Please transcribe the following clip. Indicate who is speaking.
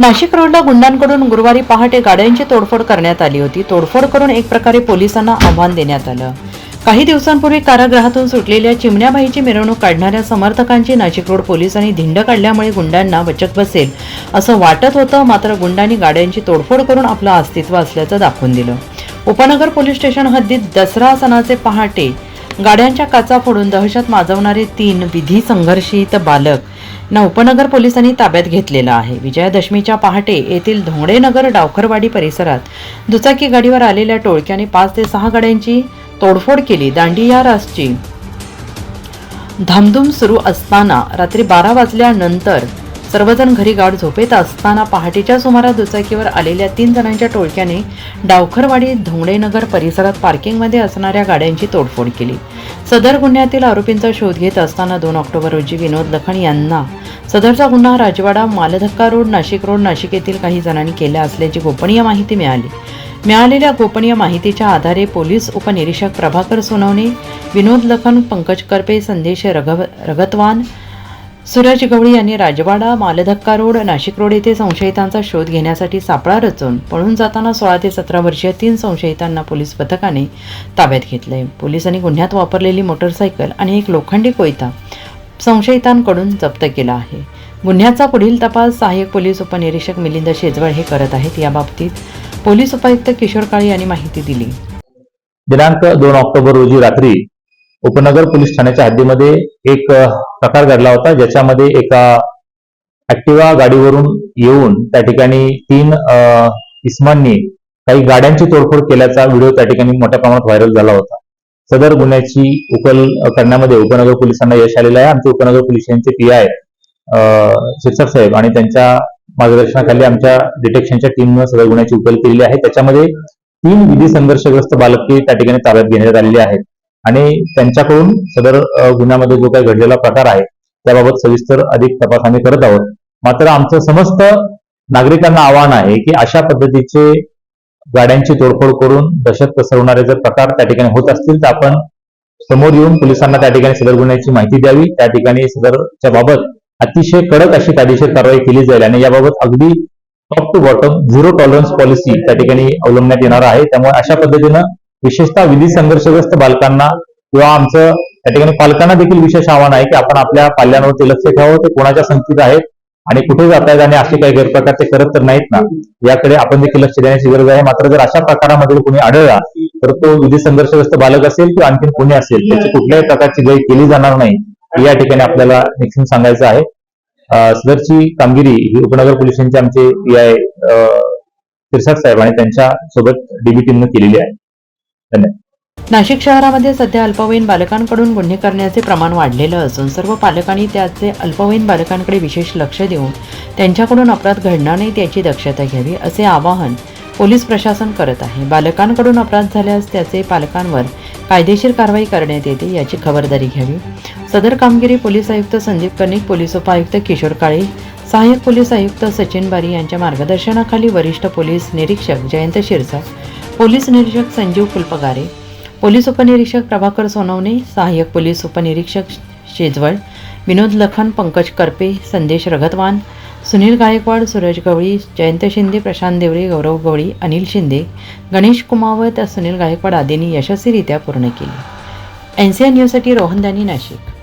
Speaker 1: नाशिक रोडला गुंडांकडून गुरुवारी पहाटे गाड्यांची तोडफोड करण्यात आली होती. तोडफोड करून एक प्रकारे पोलिसांना आव्हान देण्यात आलं. काही दिवसांपूर्वी कारागृहातून सुटलेल्या चिमण्याबाईची मिरवणूक काढणाऱ्या समर्थकांची नाशिक रोड पोलिसांनी धिंड काढल्यामुळे गुंडांना बचक बसेल असं वाटत होतं मात्र गुंडांनी गाड्यांची तोडफोड करून आपलं अस्तित्व असल्याचं दाखवून दिलं. उपनगर पोलीस स्टेशन हद्दीत दसरा सणाचे पहाटे गाड्यांच्या काचा फोडून दहशत माजवणारे तीन विधी संघर्षित बालक ना उपनगर पोलिसांनी ताब्यात घेतलेला आहे. विजयादशमीच्या पहाटे येथील धोंडेनगर डावखरवाडी परिसरात दुचाकी गाडीवर आलेल्या टोळक्याने पाच ते सहा गाड्यांची तोडफोड केली. दांडिया रासची धामधूम सुरू असताना रात्री बारा वाजल्यानंतर सर्वजण घरी गाठ झोपेत असताना पहाटेच्या सुमारास दुचाकीवर आलेल्या तीन जणांच्या टोळक्याने डावखरवाडी धोंडेनगर परिसरात पार्किंगमध्ये असणाऱ्या गाड्यांची तोडफोड केली. सदर गुन्ह्यातील आरोपींचा शोध घेत असताना दोन ऑक्टोबर रोजी विनोद लखन यांना सदरचा गुन्हा राजवाडा मालधक्का रोड नाशिक रोड नाशिक येथील काही जणांनी केला असल्याची गोपनीय माहिती मिळाली. मिळालेल्या गोपनीय माहितीच्या आधारे पोलीस उपनिरीक्षक प्रभाकर सोनवणे विनोद लखन पंकज करपे संदेश रघव रगतवान सूरज गवळी यांनी राजवाडा मालधक्का रोड नाशिक रोड येथे संशयितांचा शोध घेण्यासाठी सापळा रचून पळून जाताना सोळा ते सतरा वर्षीय तीन संशयितांना पोलीस पथकाने ताब्यात घेतले. पोलिसांनी गुन्ह्यात वापरलेली मोटरसायकल आणि एक लोखंडी कोयता संशयितांकडून जप्त केला आहे. गुन्ह्याचा पुढील तपास सहाय्यक पोलीस उपनिरीक्षक मिलिंद शेजवळ हे करत आहेत. याबाबतीत पोलीस उपायुक्त किशोर काळे यांनी माहिती दिली.
Speaker 2: दिनांक दोन ऑक्टोबर रोजी रात्री उपनगर पोलीस ठाण्याच्या हद्दीमध्ये एक प्रकार घडला होता. ज्याच्यामध्ये एका ऍक्टिवा गाडीवरून येऊन त्या ठिकाणी तीन इस्मांनी काही गाड्यांची तोडफोड केल्याचा व्हिडिओ त्या ठिकाणी मोठ्या प्रमाणात व्हायरल झाला होता. सदर गुन्ह्याची उकल करण्यामध्ये उपनगर पोलिसांना यश आलेलं आहे. आमचे उपनगर पोलिसांचे पी आय शिक्षक साहेब आणि त्यांच्या मार्गदर्शनाखाली आमच्या डिटेक्शनच्या टीमनं सदर गुन्ह्याची उकल केलेली आहे. त्याच्यामध्ये तीन विधी संघर्षग्रस्त बालके त्या ठिकाणी ताब्यात घेण्यात आलेली आहेत. आणि त्यांच्याकडून सदर गुन्ह्यामध्ये जो काही घडलेला प्रकार आहे त्याबाबत सविस्तर अधिक तपास आम्ही करत आहोत. मात्र आमचं समस्त नागरिकांना आव्हान आहे की अशा पद्धतीचे गाड्यांची तोडफोड करून दहशत पसरवणारे जर प्रकार त्या ठिकाणी होत असतील तर आपण समोर येऊन पोलिसांना त्या ठिकाणी सदर गुन्ह्याची माहिती द्यावी. त्या ठिकाणी सदरच्या बाबत अतिशय कडक अशी कायदेशीर कारवाई केली जाईल आणि याबाबत अगदी top to bottom zero tolerance policy त्या ठिकाणी अवलंबण्यात येणार आहे. त्यामुळे अशा पद्धतीनं विशेषतः विधी संघर्षग्रस्त बालकांना किंवा आमचं त्या ठिकाणी पालकांना देखील विशेष आव्हान आहे की आपण आपल्या पाल्यांवरती लक्ष ठेवावं. ते कोणाच्या संस्थेत आहेत? आणि कुठे जातायत आणि असे काही गैरप्रकार ते करत तर नाहीत ना. याकडे आपण देखील लक्ष देण्याची गरज आहे. मात्र जर अशा प्रकारामध्ये कोणी आढळला तर तो विधी संघर्षग्रस्त बालक असेल किंवा आणखीन कोणी असेल त्याची कुठल्याही प्रकारची गैर केली जाणार नाही. या ठिकाणी आपल्याला निश्चित सांगायचं आहे. सदरची कामगिरी ही उपनगर पोलिसांचे आमचे पी आय शिरसाट साहेब आणि त्यांच्यासोबत डीबी टीमनं केलेली आहे. धन्यवाद.
Speaker 1: नाशिक शहरामध्ये सध्या अल्पवयीन बालकांकडून गुन्हे करण्याचे प्रमाण वाढलेलं असून सर्व पालकांनी त्याचे अल्पवयीन बालकांकडे विशेष लक्ष देऊन त्यांच्याकडून अपराध घडणार नाहीत याची दक्षता घ्यावी असे आवाहन पोलीस प्रशासन करत आहे. बालकांकडून अपराध झाल्यास त्याचे पालकांवर कायदेशीर कारवाई करण्यात येते याची खबरदारी घ्यावी. सदर कामगिरी पोलीस आयुक्त संदीप कर्णिक पोलीस उपायुक्त किशोर काळे सहाय्यक पोलीस आयुक्त सचिन बारी यांच्या मार्गदर्शनाखाली वरिष्ठ पोलीस निरीक्षक जयंत शिरसाट पोलीस निरीक्षक संजीव कुलपगारे पोलीस उपनिरीक्षक प्रभाकर सोनवणे सहाय्यक पोलीस उपनिरीक्षक शेजवळ विनोद लखन पंकज करपे संदेश रगतवान सुनील गायकवाड सूरज गवळी जयंत शिंदे प्रशांत देवरे गौरव गवळी अनिल शिंदे गणेश कुमावत सुनील गायकवाड आदींनी यशस्वीरित्या पूर्ण केली. एन सी एन न्यूजसाठी रोहन दानी नाशिक.